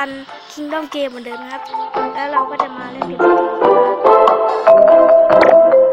การ Kingdom Game เหมือนเดิมนะครับ แล้วเราก็จะมาเล่นเกม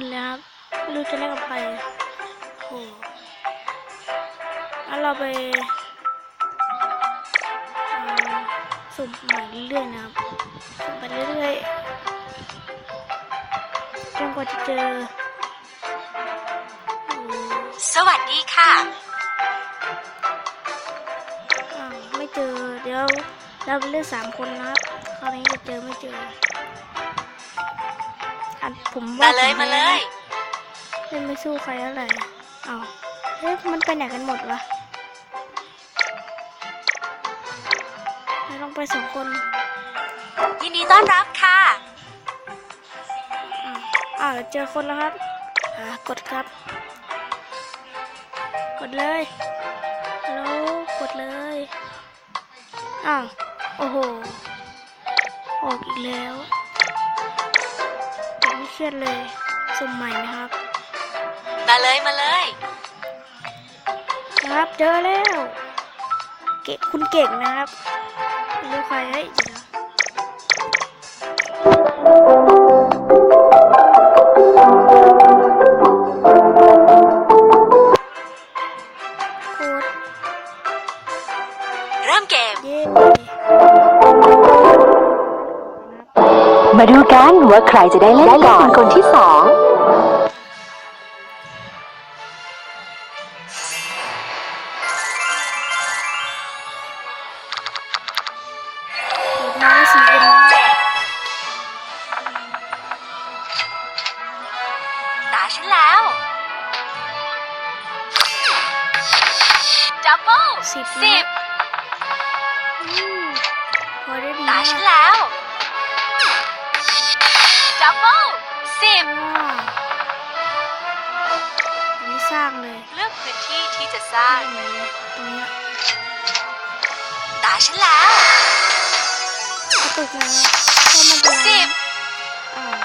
คนเลยครับ ไม่รู้จะเล่นกับใครโอ้โหแล้วเราไปเอ่อสุ่มใหม่เรื่อยๆนะครับสุ่มไปเรื่อยๆจนกว่าจะเจอโอ้โหสวัสดีค่ะอ้าวไม่เจอเดี๋ยวเราไปเลือกสามคนนะครับคราวนี้จะเจอไม่เจอ อันผมว่ามาเลยผมาเลยเล่นไม่สู้ใครเท่าไหร่เอาเฮ้ยมันไปไหนกันหมดวะเราต้องไปสองคนยินดีต้อนรับค่ะอ่าอ้าวเจอคนแล้วครับอ่ากดครับ กดเลยแล้วกดเลยอ้าวโอ้โหออกอีกแล้ว ผมไม่เครียดเลยสุ่มใหม่นะครับ มาเลยมาเลยนะครับเจอแล้ว เก่งคุณเก่งนะครับไม่รู้ใครเฮ้ยเดี๋ยว มาดูกันว่าใครจะได้เล่นก่อนคนที่สองโค้ดมาได้สี่คนนะตาฉันแล้วดับเบิลสิบสินะบอืมพอได้ดีตามากฉันแล้ว ดับเบิลสิบว้าวอันนี้สร้างเลยเลือกพื้นที่ที่จะสร้าง ตรงนี้ตรงเนี้ยตาฉันแล้วกระตุกนะก็มันเป็นไรสิบอ่าว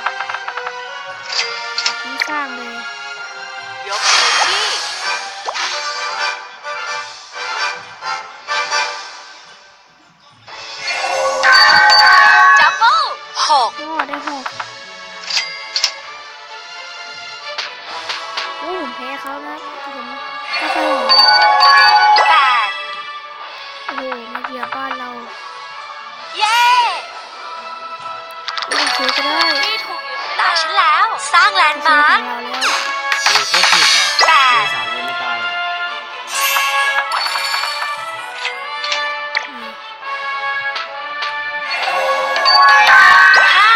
อันนี้สร้างเลย ยกพื้นที่ ซื้อก็ได้ที่ถูกยึดตาฉันแล้ว สร้างแลนด์ซื้อมาขร์อคงเราแล้วเออก็ผิดอะแปเอดสามเลยไม่ตายอืมห้า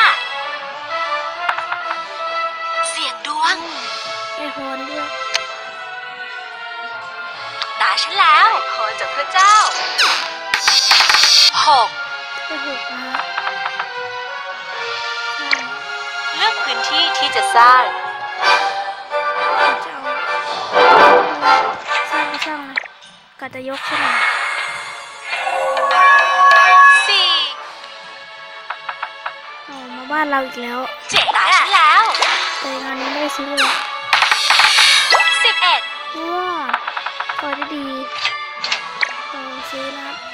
เสียงดวง ไอฮอนด้วยตาฉันแล้วขอจากพระเจ้าหก ไอหกนะฮะใช่ เลือกพื้นที่ที่จะสร้าง จะเอาสร้างก็สร้างนะกะจะยกขึ้นมา สี่เอามาบ้านเราอีกแล้วเจ็ดตานแล้วแต่งานนี้ไม่ได้ซื้อเลยสิบเอ็ด ว้าก็ได้ดีเออซื้อนะครับ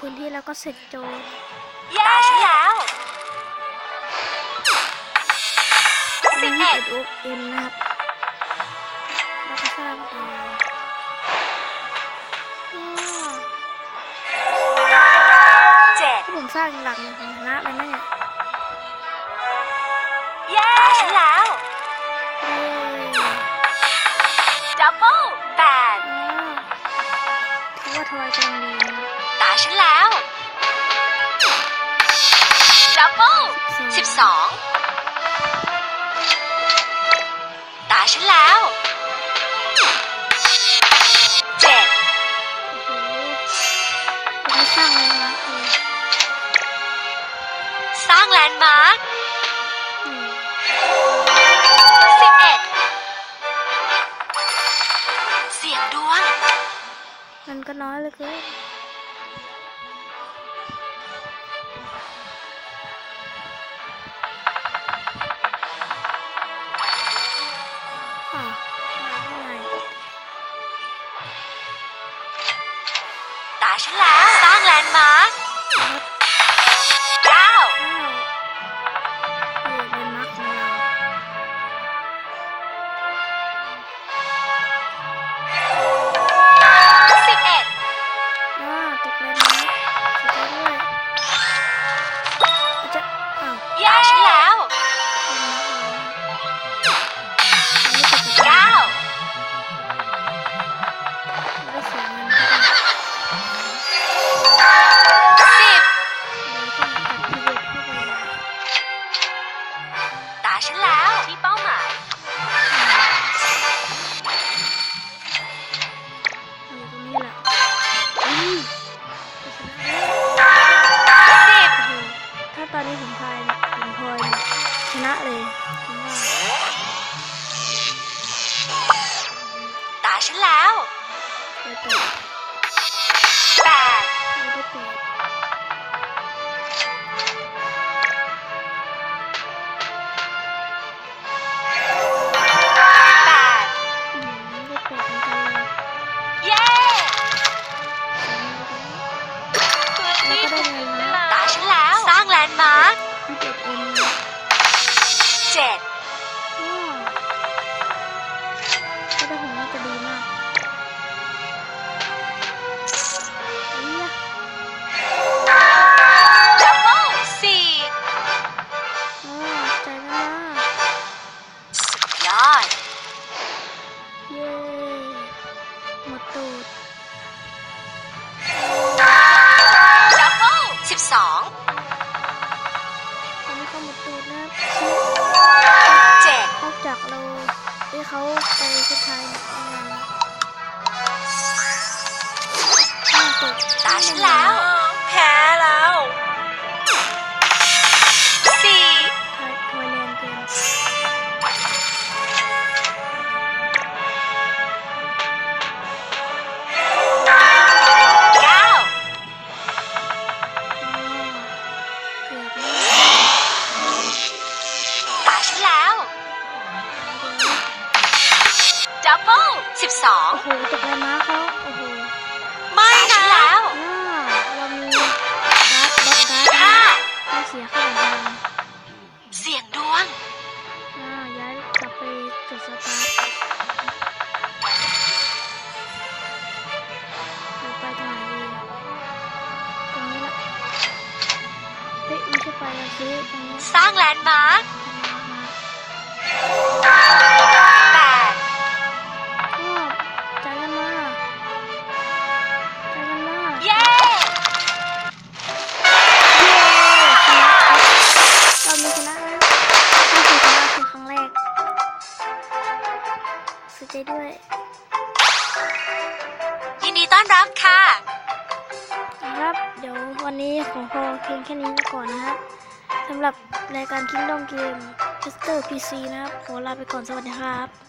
พื้นที่แล้วก็เสร็จโจตาฉันแล้วสิบเอ็ดอุกเอ็นนะครับแล้วก็สร้างต่อเจ็ดที่ผมสร้างหลังของคะไปนั่นเนี่ย 12 ตาฉันแล้วเจ็ดไม่สร้างแลนด์มาร์กสร้างแลนด์มาร์กสิบเอ็ดเสียงดวง มันก็น้อยเลยคือ 谁来。 ที่เขาไปสุดท้ายงานตายแล้ว แพ้แล้ว ซื้อใจด้วย ยินดีต้อนรับค่ะ ครับ เดี๋ยววันนี้ของพอเพียงแค่นี้ก่อนนะครับสำหรับรายการ Kingdom Game Master PC นะครับ ขอลาไปก่อนสวัสดีครับ